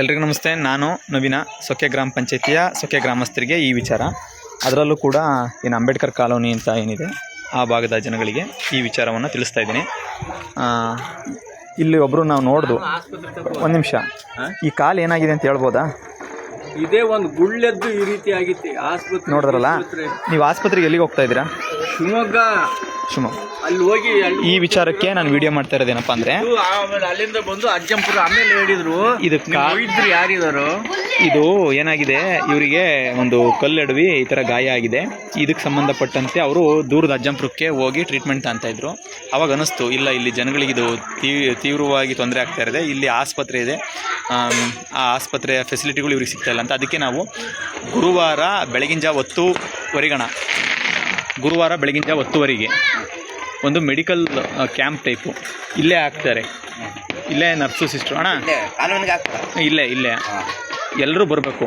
ಎಲ್ರಿಗೂ ನಮಸ್ತೆ. ನಾನು ನವೀನ ಸೊಕ್ಕೆ ಗ್ರಾಮ ಪಂಚಾಯತಿಯ ಸೊಕ್ಕೆ ಗ್ರಾಮಸ್ಥರಿಗೆ ಈ ವಿಚಾರ. ಅದರಲ್ಲೂ ಕೂಡ ಏನು ಅಂಬೇಡ್ಕರ್ ಕಾಲೋನಿ ಅಂತ ಏನಿದೆ ಆ ಭಾಗದ ಜನಗಳಿಗೆ ಈ ವಿಚಾರವನ್ನು ತಿಳಿಸ್ತಾ ಇದ್ದೀನಿ. ಇಲ್ಲಿ ಒಬ್ಬರು ನಾವು ನೋಡ್ದು. ಒಂದು ನಿಮಿಷ. ಈ ಕಾಲು ಏನಾಗಿದೆ ಅಂತ ಹೇಳ್ಬೋದಾ? ಇದೇ ಒಂದು ಗುಳ್ಳೆದ್ದು ಈ ರೀತಿ ಆಗಿತ್ತು. ಆಸ್ಪತ್ರೆ ನೋಡಿದ್ರಲ್ಲ? ನೀವು ಆಸ್ಪತ್ರೆಗೆ ಎಲ್ಲಿಗೆ ಹೋಗ್ತಾ ಇದ್ದೀರಾ? ಶಿವಮೊಗ್ಗ. ಶಿವಮೊಗ್ಗ ಅಲ್ಲಿ ಹೋಗಿ ಅಲ್ಲಿ ಈ ವಿಚಾರಕ್ಕೆ ನಾನು ವಿಡಿಯೋ ಮಾಡ್ತಾ ಇರೋದೇನಪ್ಪ ಅಂದ್ರೆ ಆಮೇಲೆ ಅಲ್ಲಿಂದ ಬಂದು ಅಜ್ಜಂಪುರ ಆಮೇಲೆ ಹೇಳಿದ್ರು. ಇದು ಕಾ ಯಾರಿದಾರು? ಇದು ಏನಾಗಿದೆ ಇವರಿಗೆ ಒಂದು ಕಲ್ಲೆಡವಿ ಈ ಥರ ಗಾಯ ಆಗಿದೆ. ಇದಕ್ಕೆ ಸಂಬಂಧಪಟ್ಟಂತೆ ಅವರು ದೂರದ ಅಜ್ಜಂಪುರಕ್ಕೆ ಹೋಗಿ ಟ್ರೀಟ್ಮೆಂಟ್ ಅಂತ ಇದ್ರು. ಅವಾಗ ಅನಿಸ್ತು ಇಲ್ಲ ಇಲ್ಲಿ ಜನಗಳಿಗೆ ಇದು ತೀವ್- ತೀವ್ರವಾಗಿ ತೊಂದರೆ ಆಗ್ತಾ ಇದೆ ಇಲ್ಲಿ ಆಸ್ಪತ್ರೆ ಇದೆ. ಆಮ್, ಆ ಆಸ್ಪತ್ರೆಯ ಫೆಸಿಲಿಟಿಗಳು ಇವ್ರಿಗೆ ಸಿಗ್ತಾ ಇಲ್ಲ ಅಂತ. ಅದಕ್ಕೆ ನಾವು ಗುರುವಾರ ಬೆಳಗಿನ ಜಾವ ಹತ್ತುವರೆಗಣ. ಗುರುವಾರ ಬೆಳಗಿನ ಜಾವ ಹತ್ತುವರೆಗೆ ಒಂದು ಮೆಡಿಕಲ್ ಕ್ಯಾಂಪ್ ಟೈಪು ಇಲ್ಲೇ ಹಾಕ್ತಾರೆ. ಇಲ್ಲೇ ನರ್ಸು ಸಿಸ್ಟ್ರು ಅಣ್ಣ? ಇಲ್ಲೇ ಇಲ್ಲೇ ಎಲ್ಲರೂ ಬರಬೇಕು.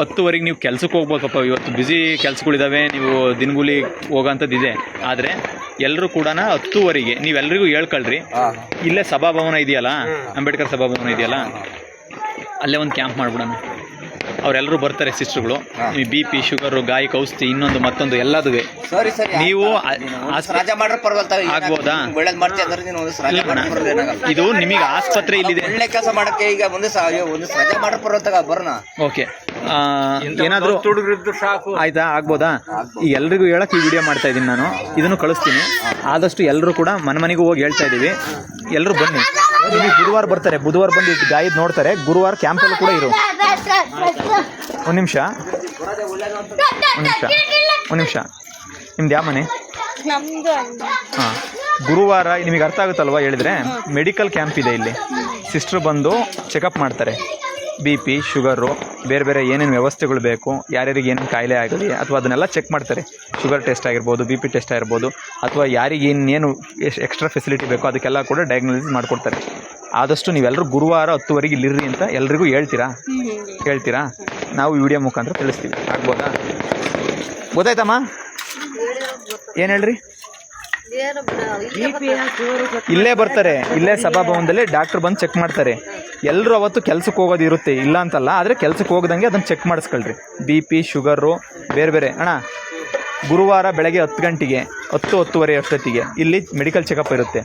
ಹತ್ತುವರೆಗೆ ನೀವು ಕೆಲಸಕ್ಕೆ ಹೋಗ್ಬೇಕಪ್ಪ. ಇವತ್ತು ಬ್ಯುಸಿ ಕೆಲಸಗಳಿದ್ದಾವೆ ನೀವು ದಿನಗೂಲಿ ಹೋಗೋಂಥದ್ದು ಇದೆ. ಆದರೆ ಎಲ್ಲರೂ ಕೂಡ ಹತ್ತುವರೆಗೆ ನೀವೆಲ್ಲರಿಗೂ ಹೇಳ್ಕೊಳ್ರಿ. ಇಲ್ಲೇ ಸಭಾಭವನ ಇದೆಯಲ್ಲ? ಅಂಬೇಡ್ಕರ್ ಸಭಾಭವನ ಇದೆಯಲ್ಲ? ಅಲ್ಲೇ ಒಂದು ಕ್ಯಾಂಪ್ ಮಾಡ್ಬಿಡೋಣ. ಅವರೆಲ್ಲರೂ ಬರ್ತಾರೆ ಸಿಸ್ಟರ್ಗಳು. ಈ ಬಿ ಪಿ ಶುಗರ್ ಗಾಯ ಔಷಧಿ ಇನ್ನೊಂದು ಮತ್ತೊಂದು ಎಲ್ಲದುವೆ. ಸರಿ ಸರಿ ನೀವು ಆ- ನೀನು ಒಂದ್ ಆಸ್ಪ- ರಜಾ ಮಾಡ್ರೆ ಪರವಾಗಿಲ್ಲ ಆಗ್ಬೋದಾ? ಒಳ್ಳೇದ್ ಮಾಡ್ತೀಯ ಅಂದ್ರೆ ನೀನು ಒಂದ್ ರಜಾ ಮಾಡ್ರೆ ಪರವಾಗಿಲ್ಲ ಏನಾಗಲ್ಲ. ಇದು ನಿಮಗೆ ಆಸ್ಪತ್ರೆ ಇಲ್ಲಿದೆ. ಒಳ್ಳೆ ಕೆಲಸ ಮಾಡಕ್ಕೆ ಈಗ ಮುಂದೆ ಸ- ಅಯ್ಯೋ, ಒಂದು ರಜಾ ಮಾಡ್ರೆ ಪರವಾಗಿಲ್ಲ ಬರೋಣ ಓಕೆ. ಏನಾದರೂ ಹುಡುಗರಿದ್ದು ಸಾಕು. ಆಯ್ತಾ? ಆಗ್ಬೋದಾ? ಈ ಎಲ್ರಿಗೂ ಹೇಳಕ್ ಈ ವಿಡಿಯೋ ಮಾಡ್ತಾ ಇದ್ದೀನಿ ನಾನು. ಇದನ್ನು ಕಳಿಸ್ತೀನಿ. ಆದಷ್ಟು ಎಲ್ಲರೂ ಕೂಡ ಮನೆ ಮನೆಗೂ ಹೋಗಿ ಹೇಳ್ತಾ ಇದ್ದೀವಿ ಎಲ್ಲರೂ ಬನ್ನಿ. ನಿಮಗೆ ಗುರುವಾರ ಬರ್ತಾರೆ. ಬುಧವಾರ ಬಂದು ಗಾಯದ್ ನೋಡ್ತಾರೆ. ಗುರುವಾರ ಕ್ಯಾಂಪಲ್ಲೂ ಕೂಡ ಇರು. ಒಂದು ನಿಮಿಷ. ಒಂದು ನಿಮಿಷ. ಒಂದು ನಿಮಿಷ. ನಿಮ್ದು ಯಾವ ಮನೆ? ಅಲ್ಲ ಹಾಂ. ಗುರುವಾರ ನಿಮಗೆ ಅರ್ಥ ಆಗುತ್ತಲ್ವಾ ಹೇಳಿದ್ರೆ? ಮೆಡಿಕಲ್ ಕ್ಯಾಂಪ್ ಇದೆ ಇಲ್ಲಿ. ಸಿಸ್ಟ್ರ್ ಬಂದು ಚೆಕಪ್ ಮಾಡ್ತಾರೆ. ಬಿ ಪಿ ಶುಗರು ಬೇರೆ ಬೇರೆ ಏನೇನು ವ್ಯವಸ್ಥೆಗಳು ಬೇಕು ಯಾರ್ಯಾರಿಗೆ ಏನೇನು ಕಾಯಿಲೆ ಆಗಲಿ ಅಥವಾ ಅದನ್ನೆಲ್ಲ ಚೆಕ್ ಮಾಡ್ತಾರೆ. ಶುಗರ್ ಟೆಸ್ಟ್ ಆಗಿರ್ಬೋದು ಬಿ ಪಿ ಟೆಸ್ಟ್ ಆಗಿರ್ಬೋದು ಅಥವಾ ಯಾರಿಗೆ ಇನ್ನೇನು ಎಷ್ಟು ಎಕ್ಸ್ಟ್ರಾ ಫೆಸಿಲಿಟಿ ಬೇಕೋ ಅದಕ್ಕೆಲ್ಲ ಕೂಡ ಡಯಾಗ್ನೋಸಿಸ್ ಮಾಡಿಕೊಡ್ತಾರೆ. ಆದಷ್ಟು ನೀವೆಲ್ಲರೂ ಗುರುವಾರ ಹತ್ತುವರೆಗೆ ಇಲ್ಲಿರ್ರಿ ಅಂತ ಎಲ್ರಿಗೂ ಹೇಳ್ತೀರಾ? ಹೇಳ್ತೀರಾ? ನಾವು ವಿಡಿಯೋ ಮುಖಾಂತರ ತಿಳಿಸ್ತೀವಿ. ಆಗ್ಬೋದಾ? ಗೊತ್ತಾಯ್ತಮ್ಮ? ಏನು ಹೇಳ್ರಿ? ಇಲ್ಲೇ ಬರ್ತಾರೆ. ಇಲ್ಲೇ ಸಭಾಭವನದಲ್ಲಿ ಡಾಕ್ಟರ್ ಬಂದು ಚೆಕ್ ಮಾಡ್ತಾರೆ. ಎಲ್ಲರೂ ಅವತ್ತು ಕೆಲ್ಸಕ್ಕೆ ಹೋಗೋದು ಇರುತ್ತೆ, ಇಲ್ಲ ಅಂತಲ್ಲ, ಆದರೆ ಕೆಲ್ಸಕ್ಕೆ ಹೋಗದಂಗೆ ಅದನ್ನು ಚೆಕ್ ಮಾಡಿಸ್ಕೊಳ್ರಿ. ಬಿ ಪಿ ಶುಗರು ಬೇರೆ ಬೇರೆ. ಅಣ್ಣ, ಗುರುವಾರ ಬೆಳಗ್ಗೆ ಹತ್ತು ಗಂಟೆಗೆ, ಹತ್ತು ಹತ್ತುವರೆ ಅಷ್ಟೊತ್ತಿಗೆ ಇಲ್ಲಿ ಮೆಡಿಕಲ್ ಚೆಕಪ್ ಇರುತ್ತೆ.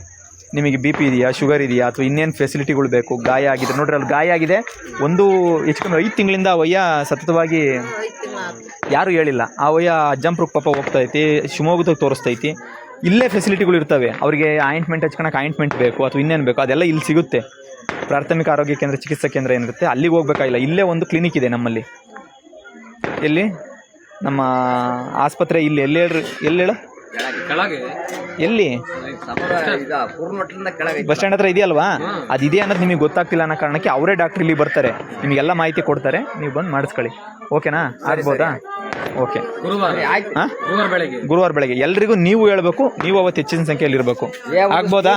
ನಿಮಗೆ ಬಿ ಪಿ ಇದೆಯಾ ಶುಗರ್ ಇದೆಯಾ, ಅಥವಾ ಇನ್ನೇನು ಫೆಸಿಲಿಟಿಗಳು ಬೇಕು? ಗಾಯ ಆಗಿದೆ, ನೋಡ್ರಿ ಅಲ್ಲಿ ಗಾಯ ಆಗಿದೆ. ಒಂದು ಹೆಚ್ಚು ಕಮ್ಮಿ ಐದು ತಿಂಗಳಿಂದ ವಯ್ಯ ಸತತವಾಗಿ ಯಾರು ಹೇಳಿಲ್ಲ. ಆ ವಯ್ಯ ಅಜ್ಜಂಪ್ರಕ್ಕೆ ಪಾಪ ಹೋಗ್ತಾ ಐತಿ ಶಿವಮೊಗ್ಗದಾಗ ತೋರಿಸ್ತೈತಿ. ಇಲ್ಲೇ ಫೆಸಿಲಿಟಿಗಳು ಇರ್ತವೆ. ಅವರಿಗೆ ಆಯಿಂಟ್ಮೆಂಟ್ ಹಚ್ಕೊಳಕ್ಕೆ ಆಯಿಂಟ್ಮೆಂಟ್ ಬೇಕು, ಅಥವಾ ಇನ್ನೇನು ಬೇಕು, ಅದೆಲ್ಲ ಇಲ್ಲಿ ಸಿಗುತ್ತೆ. ಪ್ರಾಥಮಿಕ ಆರೋಗ್ಯ ಕೇಂದ್ರ ಚಿಕಿತ್ಸಾ ಕೇಂದ್ರ ಏನಿರುತ್ತೆ ಅಲ್ಲಿಗೆ ಹೋಗ್ಬೇಕಾಗಿಲ್ಲ ಇಲ್ಲೇ ಒಂದು ಕ್ಲಿನಿಕ್ ಇದೆ ನಮ್ಮಲ್ಲಿ ಎಲ್ಲಿ ನಮ್ಮ ಆಸ್ಪತ್ರೆ ಇಲ್ಲಿ ಎಲ್ಲಿ ಹೇಳ್ರಿ ಎಲ್ಲಿ ಹೇಳ ಕೆಳಗೆ ಎಲ್ಲಿ ಬಸ್ ಸ್ಟ್ಯಾಂಡ್ ಹತ್ರ ಇದೆಯಲ್ವಾ ಅದಿದೆ ಅನ್ನೋದು ನಿಮಗೆ ಗೊತ್ತಾಗ್ತಿಲ್ಲ ಅನ್ನೋ ಕಾರಣಕ್ಕೆ ಅವರೇ ಡಾಕ್ಟರ್ ಇಲ್ಲಿ ಬರ್ತಾರೆ ನಿಮಗೆಲ್ಲ ಮಾಹಿತಿ ಕೊಡ್ತಾರೆ ನೀವು ಬಂದು ಮಾಡಿಸ್ಕೊಳ್ಳಿ ಓಕೆನಾ ಆಗ್ಬೋದಾ ಓಕೆ ಗುರುವಾರ ಹಾಂ ಗುರುವಾರ ಬೆಳಗ್ಗೆ ಗುರುವಾರ ಬೆಳಗ್ಗೆ ಎಲ್ರಿಗೂ ನೀವು ಹೇಳ್ಬೇಕು ನೀವು ಅವತ್ತು ಹೆಚ್ಚಿನ ಸಂಖ್ಯೆಯಲ್ಲಿ ಇರಬೇಕು ಆಗ್ಬೋದಾ